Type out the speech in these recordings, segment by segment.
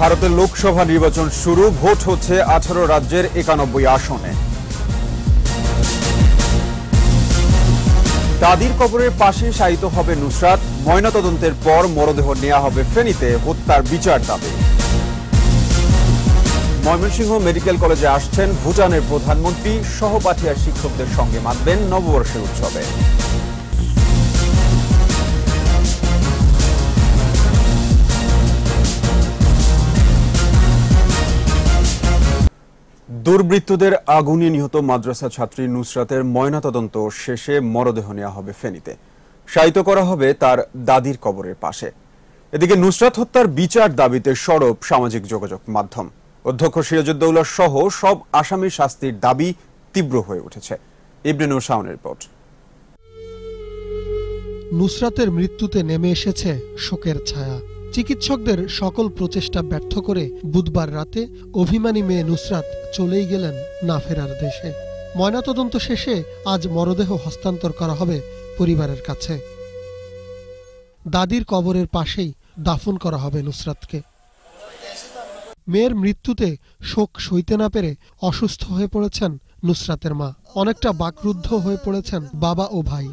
ভারতের লোকসভা নির্বাচন শুরু, ভোট হচ্ছে আঠারো রাজ্যের একানব্বই আসনে। দাদির কবরের পাশে শায়িত হবে নুসরাত, ময়নাতদন্তের পর মরদেহ নেওয়া হবে ফেনীতে, হত্যার বিচার দাবি। ময়মনসিংহ মেডিকেল কলেজে আসছেন ভুটানের প্রধানমন্ত্রী, সহপাঠী শিক্ষকদের সঙ্গে মাতবেন নববর্ষের উৎসবে। দুর্বৃত্তদের আগুনে নিহত মাদ্রাসা ছাত্রী নুসরাতের ময়নাতদন্ত শেষে মরদেহ নেওয়া হবে ফেনীতে। শায়িত করা হবে তার দাদির কবরের পাশে। এদিকে নুসরাত হত্যার বিচার দাবিতে সরব সামাজিক যোগাযোগ মাধ্যম। অধ্যক্ষ সিরাজউদ্দৌলা সহ সব আসামির শাস্তির দাবি তীব্র হয়ে উঠেছে। ইবনে নূর শাওনের রিপোর্ট। নুসরাতের মৃত্যুতে নেমে এসেছে শোকের ছায়া। চিকিৎসকদের সকল প্রচেষ্টা ব্যর্থ করে বুধবার রাতে অভিমানী মেয়ে নুসরাত চলেই গেলেন না ফেরার দেশে। ময়নাতদন্ত শেষে আজ মরদেহ হস্তান্তর করা হবে পরিবারের কাছে। দাদির কবরের পাশেই দাফন করা হবে নুসরাতকে। মেয়ের মৃত্যুতে শোক সইতে না পেরে অসুস্থ হয়ে পড়েছেন নুসরাতের মা। অনেকটা বাকরুদ্ধ হয়ে পড়েছেন বাবা ও ভাই।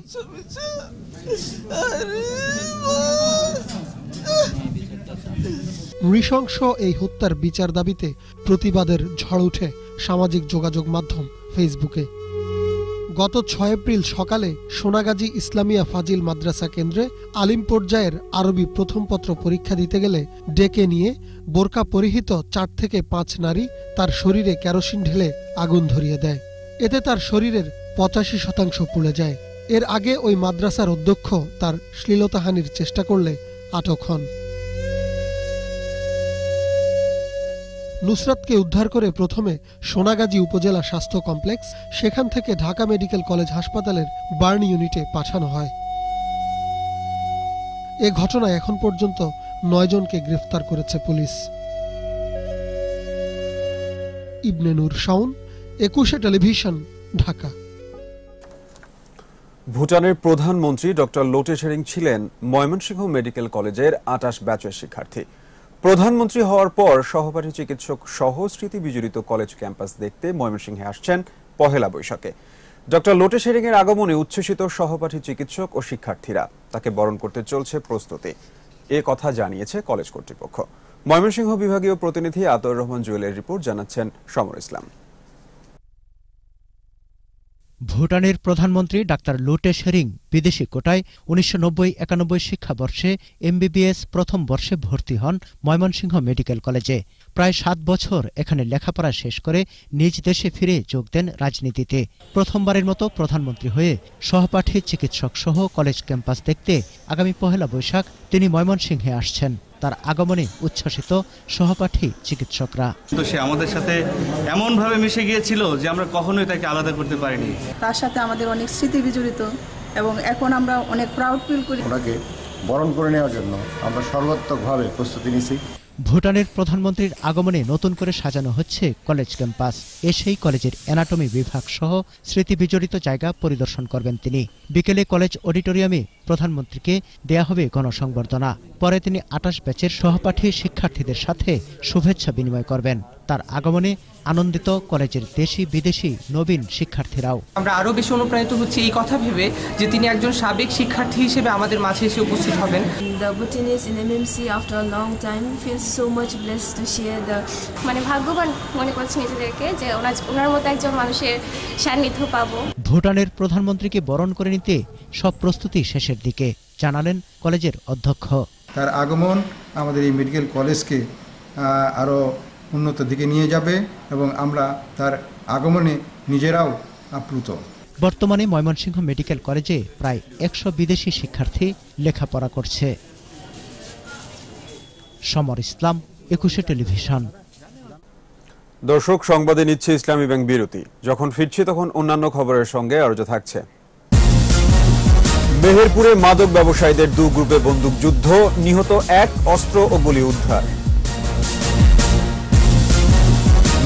নৃশংস এই হত্যার বিচার দাবিতে প্রতিবাদের ঝড় উঠে সামাজিক যোগাযোগ মাধ্যম ফেসবুকে। গত ছয় এপ্রিল সকালে সোনাগাজী ইসলামিয়া ফাজিল মাদ্রাসা কেন্দ্রে আলিম পর্যায়ের আরবি প্রথম পত্র পরীক্ষা দিতে গেলে ডেকে নিয়ে বোরকা পরিহিত চার থেকে পাঁচ নারী তার শরীরে কেরোসিন ঢেলে আগুন ধরিয়ে দেয়। এতে তার শরীরের পঁচাশি শতাংশ পুড়ে যায়। এর আগে ওই মাদ্রাসার অধ্যক্ষ তার শ্লীলতাহানির চেষ্টা করলে আটক হন। নুসরাতকে উদ্ধার করে প্রথমে সোনাগাজী উপজেলা স্বাস্থ্য কমপ্লেক্স, সেখান থেকে ঢাকা মেডিকেল কলেজ হাসপাতালের বার্ন ইউনিটে পাঠানো হয়। এ ঘটনায় এখন পর্যন্ত নয়জনকে গ্রেফতার করেছে পুলিশ। ইবনে নূর শাউন একুশে টেলিভিশন, ঢাকা। ভুটানের প্রধানমন্ত্রী ডক্টর লোটে শেরিং ছিলেন ময়মনসিংহ মেডিকেল কলেজের আটাশ ব্যাচের শিক্ষার্থী। প্রধানমন্ত্রী হওয়ার পর সহপাঠী চিকিৎসক সহ স্মৃতি বিজড়িত কলেজ ক্যাম্পাস দেখতে ময়মনসিংহে আসছেন পহেলা বৈশাখে। ডক্টর লোটে শেরিং এর আগমনে উচ্ছ্বসিত সহপাঠী চিকিৎসক ও শিক্ষার্থীরা তাকে বরণ করতে চলছে প্রস্তুতি। এ কথা জানিয়েছে কলেজ কর্তৃপক্ষ। ময়মনসিংহ বিভাগীয় প্রতিনিধি আতর রহমান জুয়েলের রিপোর্ট জানাচ্ছেন সমর ইসলাম। ভুটানের প্রধানমন্ত্রী ডাক্তার লোটে শেরিং বিদেশি কোটায় উনিশশো নব্বই একানব্বই শিক্ষাবর্ষে এমবিবিএস প্রথম বর্ষে ভর্তি হন ময়মনসিংহ মেডিকেল কলেজে। প্রায় সাত বছর এখানে লেখাপড়া শেষ করে নিজ দেশে ফিরে যোগ দেন রাজনীতিতে। প্রথমবারের মতো প্রধানমন্ত্রী হয়ে সহপাঠী চিকিৎসক সহ কলেজ ক্যাম্পাস দেখতে আগামী পহেলা বৈশাখ তিনি ময়মনসিংহে আসছেন। তার আগমনে উচ্ছ্বসিত সহপাঠী চিকিৎসকরা। তো সে আমাদের সাথে এমনভাবে মিশে গিয়েছিল যে আমরা কখনোই তাকে আলাদা করতে পারিনি। তার সাথে আমাদের অনেক স্মৃতি বিজড়িত এবং এখন আমরা অনেক প্রাউড ফিল করি। ওনাকে বরণ করে নেওয়ার জন্য আমরা সর্বাত্মকভাবে প্রস্তুতি নিছি ভুটানের প্রধানমন্ত্রীর আগমনে নতুন করে সাজানো হচ্ছে কলেজ ক্যাম্পাস। এ সেই কলেজের অ্যানাটমি বিভাগ সহ স্মৃতি বিজড়িত জায়গা পরিদর্শন করবেন তিনি। বিকেলে কলেজ অডিটোরিয়ামে প্রধানমন্ত্রীকে দেয়া হবে গণসংবর্ধনা। পরে তিনি আটাশ ব্যাচের সহপাঠী শিক্ষার্থীদের সাথে শুভেচ্ছা বিনিময় করবেন। তার আগমনে আনন্দিত কলেজের দেশি বিদেশি নবীন শিক্ষার্থীরাও। আমরা আরও বেশি অনুপ্রাণিত হচ্ছি এই কথা ভেবে যে তিনি একজন সাবেক শিক্ষার্থী হিসেবে আমাদের মাঝে এসে উপস্থিত হবেন। The Bhutanese in MMC after a long time feels so much blessed to share the মানে ভাগ্যবান মনে করছি নিজেদেরকে যে ওনার ওনার মতো একজন মানুষের সান্নিধ্য পাবো। ভুটানের প্রধানমন্ত্রীকে বরণ করে নিতে সব প্রস্তুতি শেষের দিকে জানালেন কলেজের অধ্যক্ষ। তার আগমন আমাদের এই মেডিকেল কলেজকে আরও উন্নত দিকে নিয়ে যাবে এবং আমরা তার আগমনে নিজেরাও আপ্লুত। বর্তমানে ময়মনসিংহ মেডিকেল কলেজে প্রায় একশো বিদেশি শিক্ষার্থী লেখাপড়া করছে। সমর ইসলাম একুশে টেলিভিশন। দর্শক সংবাদে নিচ্ছে ইসলামী ব্যাংক বিরতি। যখন ফিরছি তখন অন্যান্য খবরের সঙ্গে আরও থাকছে। মেহেরপুরে মাদক ব্যবসায়ীদের দু গ্রুপে বন্দুক যুদ্ধ নিহত এক অস্ত্র ও গুলি উদ্ধার।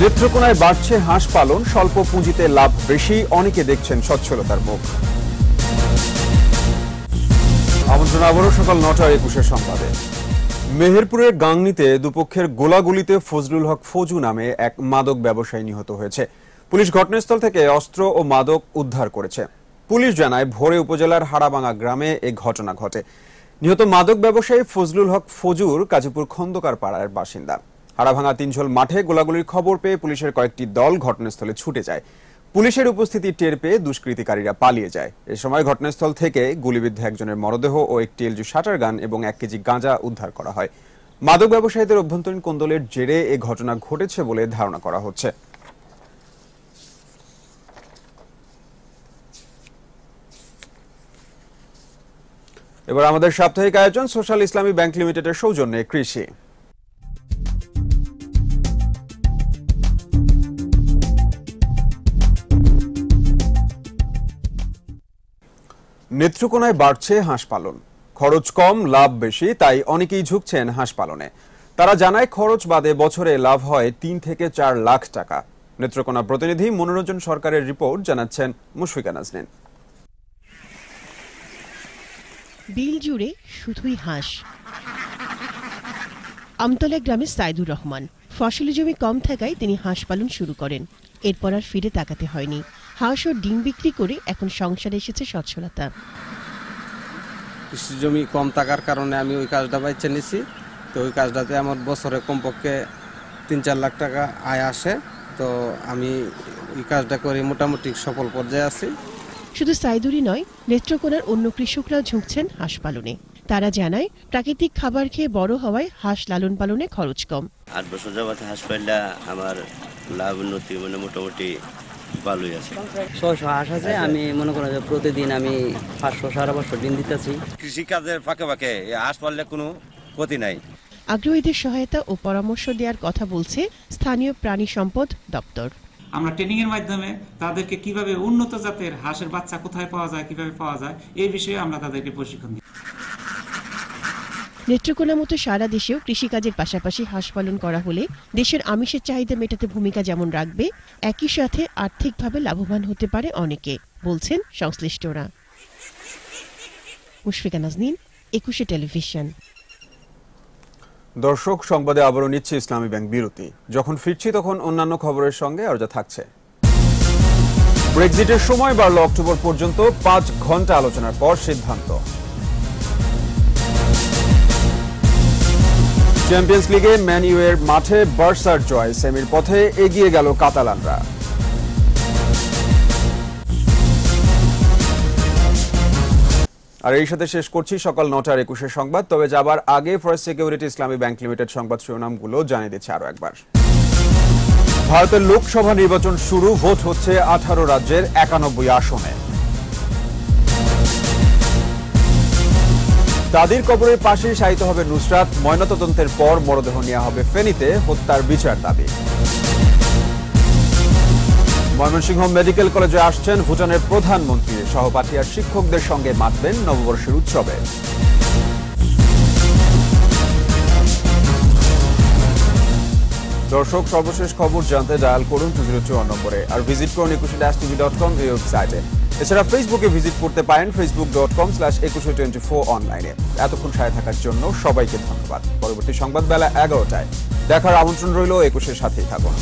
নেত্রকোনায় বাড়ছে হাঁস পালন, স্বল্প পুঁজিতে লাভ বেশি, অনেকে দেখছেন সচ্ছলতার মুখ। আমন্ত্রণ আবারও সকাল নটার একুশের সংবাদে। মেহেরপুরের গাংনীতে দুপক্ষের গোলাগুলিতে ফজলুল হক ফজু নামে এক মাদক ব্যবসায়ী নিহত হয়েছে। পুলিশ ঘটনাস্থল থেকে অস্ত্র ও মাদক উদ্ধার করেছে। পুলিশ জানায়, ভোরে উপজেলার হাড়াবাঙ্গা গ্রামে এ ঘটনা ঘটে। নিহত মাদক ব্যবসায়ী ফজলুল হক ফজুর কাজীপুর খন্দকার পাড়ার বাসিন্দা। হাড়াভাঙা তিনঝোল মাঠে গোলাগুলির খবর পেয়ে পুলিশের কয়েকটি দল ঘটনাস্থলে ছুটে যায়। পুলিশের উপস্থিতি টের পেয়ে দুষ্কৃতিকারীরা পালিয়ে যায়। এ সময় ঘটনাস্থল থেকে গুলিবিদ্ধ একজনের মরদেহ ও একটি এলজি শাটার গান এবং এক কেজি গাঁজা উদ্ধার করা হয়। মাদক ব্যবসায়ীদের অভ্যন্তরীণ কোন্দলের জেরে এ ঘটনা ঘটেছে বলে ধারণা করা হচ্ছে। এবার আমাদের সাপ্তাহিক আয়োজন, সোশ্যাল ইসলামী ব্যাংক লিমিটেডের সৌজন্যে কৃষি। নেত্রকোনায় বাড়ছে হাঁস পালন। খরচ কম, লাভ বেশি, তাই অনেকেই ঝুঁকছেন হাঁস পালনে। তারা জানায়, খরচ বাদে বছরে লাভ হয় তিন থেকে চার লাখ টাকা। নেত্রকোনা প্রতিনিধি মনোরঞ্জন সরকারের রিপোর্ট জানাচ্ছেন মুশফিকা নাজনীন বিল জুড়ে শুধুই হাঁস। আমতলা গ্রামের সাইদুর রহমান। ফসলি জমি কম থাকায় তিনি হাঁস পালন শুরু করেন। এরপর আর ফিরে তাকাতে হয়নি। হাঁস ও ডিম বিক্রি করে এখন সংসারে এসেছে সচ্ছলতা। কৃষি জমি কম থাকার কারণে আমি ওই কাজটা বাইছে নিছি। তো ওই কাজটাতে আমার বছরে কমপক্ষে তিন চার লাখ টাকা আয় আসে। তো আমি ওই কাজটা করে মোটামুটি সফল পর্যায়ে আছি। শুধু সাইদুরই নয় নেত্রকোনার অন্য কৃষকরাও ঝুঁকছেন হাঁস পালনে। তারা জানায় প্রাকৃতিক খাবার খেয়ে বড় হওয়ায় হাঁস লালন পালনে খরচ কম। আট বছর যাবত হাঁস পাললা আমার লাভ উন্নতি মানে মোটামুটি ভালোই আছে। ছশো হাঁস আছে আমি মনে করি প্রতিদিন আমি পাঁচশো সারা পাঁচশো ডিম দিতেছি। কৃষিকাজের ফাঁকে ফাঁকে হাঁস পাললে কোনো ক্ষতি নাই। আগ্রহীদের সহায়তা ও পরামর্শ দেওয়ার কথা বলছে স্থানীয় প্রাণী সম্পদ দপ্তর। আমরা ট্রেনিং এর মাধ্যমে তাদেরকে কীভাবে উন্নত জাতের হাঁসের বাচ্চা কোথায় পাওয়া যায় কীভাবে পাওয়া যায় এই বিষয়ে আমরা তাদেরকে প্রশিক্ষণ দিই। নেত্রকোনা মতো সারা দেশেও কৃষিকাজের পাশাপাশি হাঁস পালন করা হলে দেশের আমিষের চাহিদা মেটাতে ভূমিকা যেমন রাখবে, একই সাথে আর্থিকভাবে লাভবান হতে পারে অনেকে, বলছেন সংশ্লিষ্টরা। মুশফিকা নাজনীন, একুশে টেলিভিশন। দর্শক, সংবাদে আবারও নিচ্ছে ইসলামী ব্যাংক বিরতি। যখন ফিরছি তখন অন্যান্য খবরের সঙ্গে আর যা থাকছে। ব্রেক্সিটের সময় বাড়ল অক্টোবর পর্যন্ত পাঁচ ঘণ্টা আলোচনার পর সিদ্ধান্ত। চ্যাম্পিয়ন্স লিগে ম্যান ইউ এর মাঠে বার্সার জয়। সেমির পথে এগিয়ে গেল কাতালানরা। আর এই সাথে শেষ করছি সকাল নটার একুশের সংবাদ। তবে যাবার আগে first security Islami bank limited সংবাদ শিরোনামগুলো জানিয়ে দিচ্ছে আরও একবার। ভারতের লোকসভা নির্বাচন শুরু, ভোট হচ্ছে আঠারো রাজ্যের একানব্বই আসনে। দাদির কবরের পাশেই শায়িত হবে নুসরাত। ময়নাতদন্তের পর মরদেহ নেওয়া হবে ফেনীতে, হত্যার বিচার দাবি। ময়মনসিংহ মেডিকেল কলেজে আসছেন ভুটানের প্রধানমন্ত্রী। সহপাঠী আর শিক্ষকদের সঙ্গে মাতবেন নববর্ষের উৎসবে। দর্শক, সর্বশেষ খবর জানতে ডায়াল করুন টু জিরো নম্বরে। আর ভিজিট করুন একুশে ড্যাশ টিভি ডট কম এই ওয়েবসাইটে। এছাড়া ফেসবুকে ভিজিট করতে পারেন Facebook dot com slash Ekushey twenty four অনলাইনে এতক্ষণ সাথে থাকার জন্য সবাইকে ধন্যবাদ। পরবর্তী সংবাদ বেলা এগারোটায়। দেখার আমন্ত্রণ রইল একুশের সাথেই থাকুন।